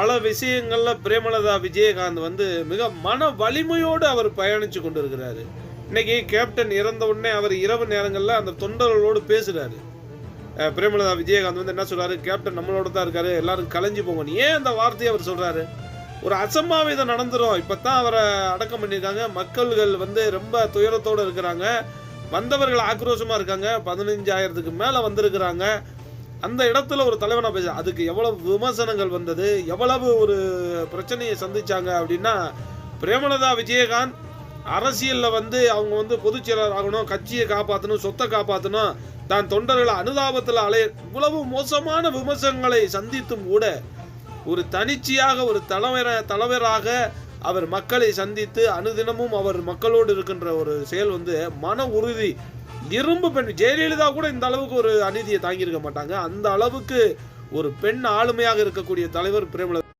பல விஷயங்களில் பிரேமலதா விஜயகாந்த் வந்து மிக மன வலிமையோடு அவர் பயணித்து கொண்டிருக்கிறாரு. இன்னைக்கு கேப்டன் இறந்த உடனே அவர் இரவு நேரங்களில் அந்த தொண்டர்களோடு பேசுகிறாரு பிரேமலதா விஜயகாந்த் வந்து என்ன சொல்கிறாரு கேப்டன் நம்மளோட தான் இருக்காரு எல்லாரும் கலைஞ்சு போங்க. ஏன் அந்த வார்த்தையை அவர் சொல்கிறாரு ஒரு அசம்பாவிதம் நடந்துரும். இப்பதான் அவரை அடக்கம் பண்ணியிருக்காங்க. மக்கள்கள் வந்து ரொம்ப துயரத்தோடு இருக்கிறாங்க. வந்தவர்கள் ஆக்ரோஷமாக இருக்காங்க. பதினஞ்சாயிரத்துக்கு மேலே வந்திருக்கிறாங்க. அந்த இடத்துல ஒரு தலைவனா பேச அதுக்கு எவ்வளவு விமர்சனங்கள் வந்தது எவ்வளவு ஒரு பிரச்சனையை சந்திச்சாங்க அப்படின்னா பிரேமலதா விஜயகாந்த் அரசியலில் வந்து அவங்க வந்து பொதுச் செயலர் ஆகணும் கட்சியை காப்பாற்றணும் சொத்தை காப்பாற்றணும் தான் தொண்டர்களை அனுதாபத்தில் அலைய இவ்வளவு மோசமான விமர்சனங்களை சந்தித்தும் கூட ஒரு தனிச்சையாக ஒரு தலைவர தலைவராக அவர் மக்களை சந்தித்து அனுதினமும் அவர் மக்களோடு இருக்கின்ற ஒரு செயல் வந்து மன உறுதி இரும்பு பெண் ஜெயலலிதா கூட இந்த அளவுக்கு ஒரு அநீதியை தாங்கியிருக்க மாட்டாங்க. அந்த அளவுக்கு ஒரு பெண் ஆளுமையாக இருக்கக்கூடிய தலைவர் பிரேமலதா